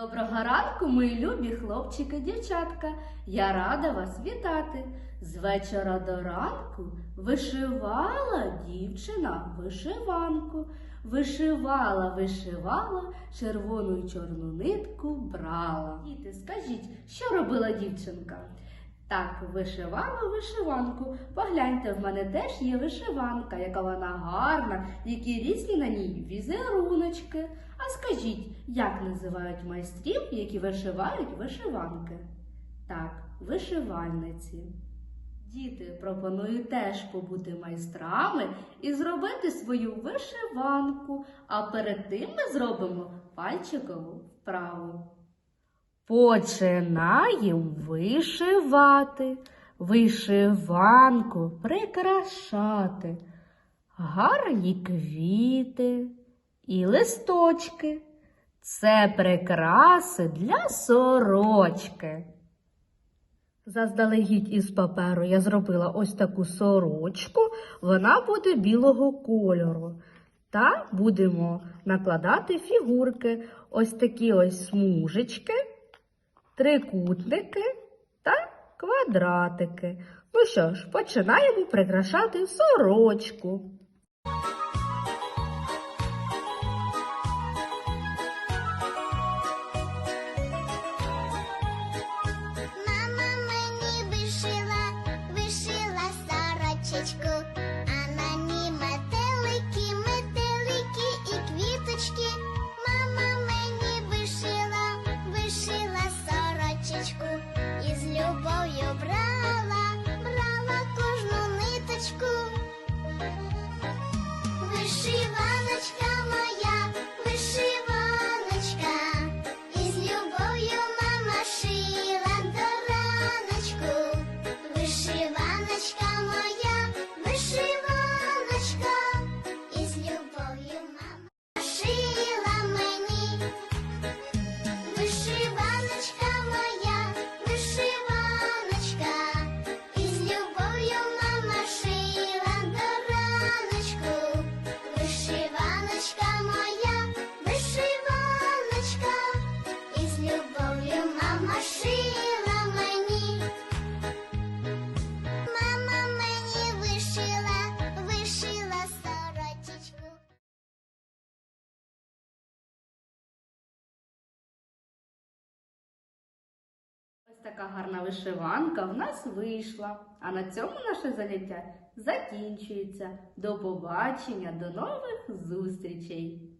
Доброго ранку, мої любі хлопчики, дівчатка. Я рада вас вітати. З вечора до ранку вишивала дівчина вишиванку. Вишивала, вишивала, червону й чорну нитку брала. Діти, скажіть, що робила дівчинка? Так, вишивала вишиванку. Погляньте, в мене теж є вишиванка, яка вона гарна, які різні на ній візеруночки. А скажіть, як називають майстрів, які вишивають вишиванки? Так, вишивальниці. Діти, пропоную теж побути майстрами і зробити свою вишиванку, а перед тим ми зробимо пальчикову вправу. Починаємо вишивати, вишиванку прикрашати, гарні квіти і листочки. Це прикраси для сорочки. Заздалегідь із паперу я зробила ось таку сорочку, вона буде білого кольору. Та будемо накладати фігурки, ось такі ось смужечки, трикутники та квадратики. Ну що ж, починаємо прикрашати сорочку. Така гарна вишиванка в нас вийшла. А на цьому наше заняття закінчується. До побачення, до нових зустрічей!